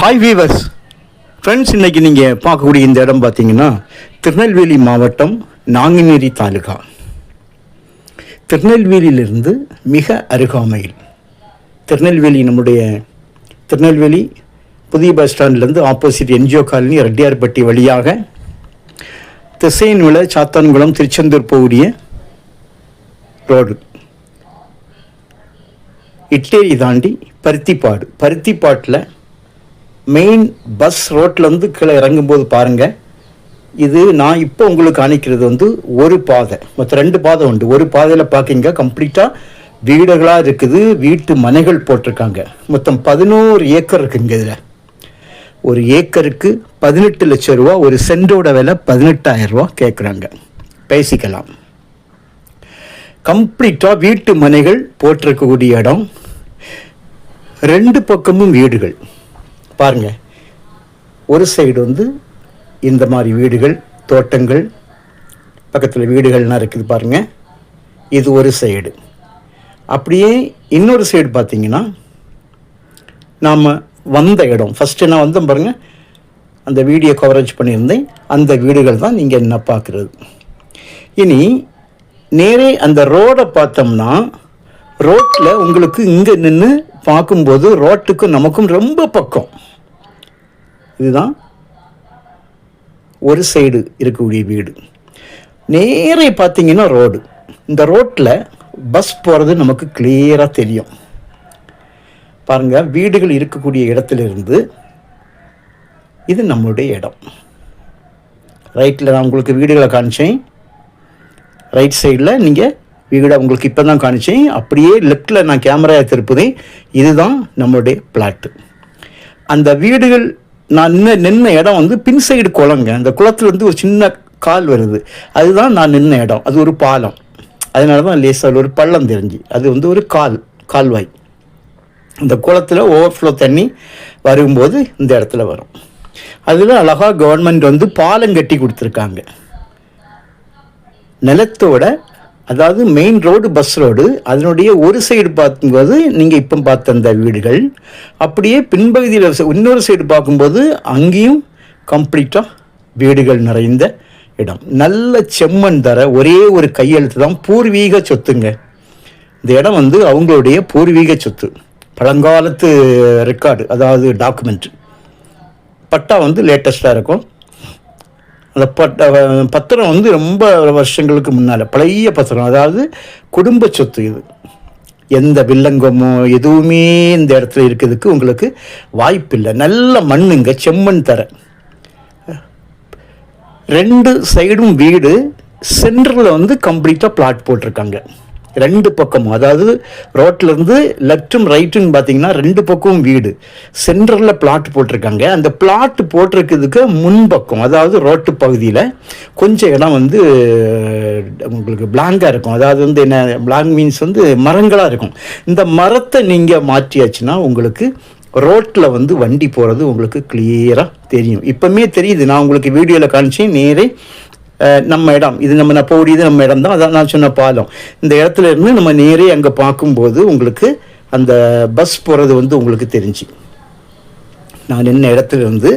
Hi viewers friends இன்னைக்கு நீங்கள் பார்க்கக்கூடிய இந்த இடம் பார்த்தீங்கன்னா திருநெல்வேலி மாவட்டம் நாங்குநேரி தாலுகா. திருநெல்வேலியிலிருந்து மிக அருகாமையில் திருநெல்வேலி நம்முடைய திருநெல்வேலி புதிய பஸ் ஸ்டாண்ட்லேருந்து ஆப்போசிட் என்ஜிஓ காலனி ரெட்டியார்பட்டி வழியாக திசையன்விளை சாத்தான்குளம் திருச்செந்தூர் போகக்கூடிய ரோடு இட்டேரி தாண்டி பருத்திப்பாடு. பருத்திப்பாட்டில் மெயின் பஸ் ரோட்லேருந்து கீழே இறங்கும்போது பாருங்கள் இது நான் இப்போ உங்களுக்கு காணிக்கிறது வந்து ஒரு பாதை. மொத்தம் ரெண்டு பாதை உண்டு. ஒரு பாதையில் பார்க்கிங்க கம்ப்ளீட்டாக வீடுகளாக இருக்குது வீட்டு மனைகள் போட்டிருக்காங்க. மொத்தம் பதினோரு ஏக்கர் இருக்குங்க இதில். ஒரு ஏக்கருக்கு பதினெட்டு லட்சம் ரூபா ஒரு சென்டோட விலை பதினெட்டாயிரம் ரூபா கேட்குறாங்க பேசிக்கலாம். கம்ப்ளீட்டாக வீட்டு மனைகள் போட்டிருக்கக்கூடிய இடம். ரெண்டு பக்கமும் வீடுகள். பாருங்க. ஒரு சைடு வந்து இந்த மாதிரி வீடுகள் தோட்டங்கள் பக்கத்தில் வீடுகள்லாம் இருக்குது பாருங்க. இது ஒரு சைடு அப்படியே இன்னொரு சைடு பார்த்தீங்கன்னா நாம் வந்த இடம். ஃபஸ்ட்டு நான் வந்தேன் பாருங்கள் அந்த வீடியோ கவரேஜ் பண்ணியிருந்தேன். அந்த வீடுகள் தான் நீங்கள் என்ன பார்க்குறது இனி நேரே அந்த ரோடை பார்த்தோம்னா ரோட்டில் உங்களுக்கு இங்கே நின்று பார்க்கும்போது ரோட்டுக்கும் நமக்கும் ரொம்ப பக்கம். இதுதான் ஒரு சைடு இருக்கக்கூடிய வீடு. நேரே பார்த்தீங்கன்னா ரோடு. இந்த ரோட்டில் பஸ் போகிறது நமக்கு கிளியராக தெரியும். பாருங்கள் வீடுகள் இருக்கக்கூடிய இடத்துலேருந்து இது நம்மளுடைய இடம். ரைட்டில் நான் உங்களுக்கு வீடுகளை காமிச்சேன் ரைட் சைடில் நீங்கள் வீடு உங்களுக்கு இப்போ தான் காமிச்சேன் அப்படியே லெஃப்டில் நான் கேமராவை திருப்புதேன். இதுதான் நம்மளுடைய பிளாட்டு அந்த வீடுகள் நான் நின்ன நின்ன இடம் வந்து பின் சைடு குளங்க. அந்த குளத்துலேருந்து ஒரு சின்ன கால் வருது. அதுதான் நான் நின்ன இடம். அது ஒரு பாலம். அதனால தான் லேசாக ஒரு பள்ளம் தெரிஞ்சு. அது வந்து ஒரு கால் கால்வாய். இந்த குளத்தில் ஓவர்ஃப்ளோ தண்ணி வரும்போது இந்த இடத்துல வரும். அதில் அழகாக கவர்மெண்ட் வந்து பாலம் கட்டி கொடுத்துருக்காங்க. நிலத்தோட அதாவது மெயின் ரோடு பஸ் ரோடு அதனுடைய ஒரு சைடு பார்க்கும்போது நீங்கள் இப்போ பார்த்த அந்த வீடுகள். அப்படியே பின்பகுதியில் இன்னொரு சைடு பார்க்கும்போது அங்கேயும் கம்ப்ளீட்டாக வீடுகள் நிறைந்த இடம். நல்ல செம்மண் தர ஒரே ஒரு கையெழுத்து தான் பூர்வீக சொத்துங்க. இந்த இடம் வந்து அவங்களுடைய பூர்வீக சொத்து. பழங்காலத்து ரெக்கார்டு அதாவது டாக்குமெண்ட் பட்டா வந்து லேட்டஸ்ட்டாக இருக்கும். அந்த பட்ட பத்திரம் வந்து ரொம்ப வருஷங்களுக்கு முன்னால் பழைய பத்திரம். அதாவது குடும்ப சொத்து இது. எந்த வில்லங்கமோ எதுவுமே இந்த இடத்துல இருக்கிறதுக்கு உங்களுக்கு வாய்ப்பில்லை. நல்ல மண்ணுங்க செம்மண் தர. ரெண்டு சைடும் வீடு சென்டரில் வந்து கம்ப்ளீட்டாக பிளாட் போட்டிருக்காங்க. ரெண்டு பக்கமும். அதாவது ரோட்லேருந்து லெஃப்ட்டும் ரைட்டுன்னு பார்த்தீங்கன்னா ரெண்டு பக்கமும் வீடு. சென்டரில் பிளாட் போட்டிருக்காங்க. அந்த பிளாட் போட்டிருக்கிறதுக்கு முன்பக்கம் அதாவது ரோட்டு பகுதியில் கொஞ்சம் இடம் வந்து உங்களுக்கு பிளாங்காக இருக்கும். அதாவது வந்து என்ன பிளாங் மீன்ஸ் வந்து மரங்களாக இருக்கும். இந்த மரத்தை நீங்கள் மாற்றியாச்சுன்னா உங்களுக்கு ரோட்டில் வந்து வண்டி போகிறது உங்களுக்கு கிளியராக தெரியும். இப்போமே தெரியுது. நான் உங்களுக்கு வீடியோவில் காமிச்சேன் நேரே நம்ம இடம். இது நம்ம நான் போடியது நம்ம இடம் தான். அதான் நான் சொன்ன பாலம். இந்த இடத்துல இருந்து நம்ம நேரே அங்கே பார்க்கும்போது உங்களுக்கு அந்த பஸ் போகிறது வந்து உங்களுக்கு தெரிஞ்சு. நான் என்ன இடத்துல இருந்து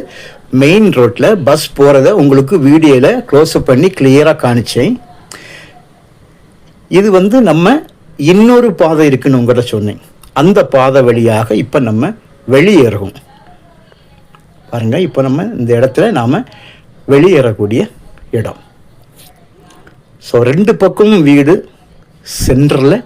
மெயின் ரோட்டில் பஸ் போகிறத உங்களுக்கு வீடியோவில் க்ளோஸ்அப் பண்ணி கிளியராக காணிச்சேன் இது வந்து நம்ம இன்னொரு பாதை இருக்குன்னு உங்கள்கிட்ட சொன்னேன். அந்த பாதை வழியாக இப்போ நம்ம வெளியேறும். பாருங்கள் இப்போ நம்ம இந்த இடத்துல நாம் வெளியேறக்கூடிய இடம். ஸோ ரெண்டு பக்கமும் வீடு சென்டரில்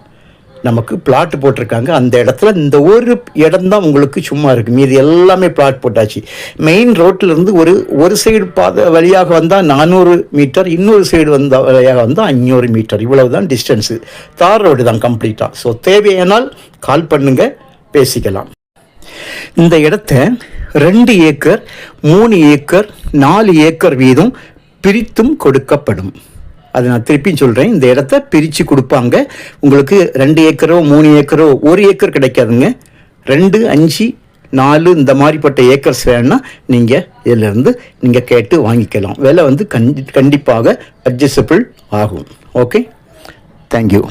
நமக்கு பிளாட் போட்டிருக்காங்க. அந்த இடத்துல இந்த ஒரு இடம் தான் உங்களுக்கு சும்மா இருக்குது மீது எல்லாமே பிளாட் போட்டாச்சு. மெயின் ரோட்டிலேருந்து ஒரு ஒரு சைடு பாதை வழியாக வந்தால் நானூறு மீட்டர் இன்னொரு சைடு வந்த வழியாக வந்தால் அஞ்சூறு மீட்டர் இவ்வளவு தான் டிஸ்டன்ஸு தார் ரோடு தான் கம்ப்ளீட்டாக ஸோ தேவையானால் கால் பண்ணுங்க பேசிக்கலாம். இந்த இடத்த ரெண்டு ஏக்கர் மூணு ஏக்கர் நாலு ஏக்கர் வீதம் பிரித்தும் கொடுக்கப்படும். அதை நான் திருப்பியும் சொல்கிறேன் இந்த இடத்த பிரித்து கொடுப்பாங்க. உங்களுக்கு ரெண்டு ஏக்கரோ மூணு ஏக்கரோ ஒரு ஏக்கர் கிடைக்காதுங்க. ரெண்டு அஞ்சு நாலு இந்த மாதிரிப்பட்ட ஏக்கர்ஸ் வேணுன்னா நீங்கள் இதிலிருந்து நீங்கள் கேட்டு வாங்கிக்கலாம். விலை வந்து கண்டி கண்டிப்பாக அட்ஜஸ்டபிள் ஆகும். Okay thank you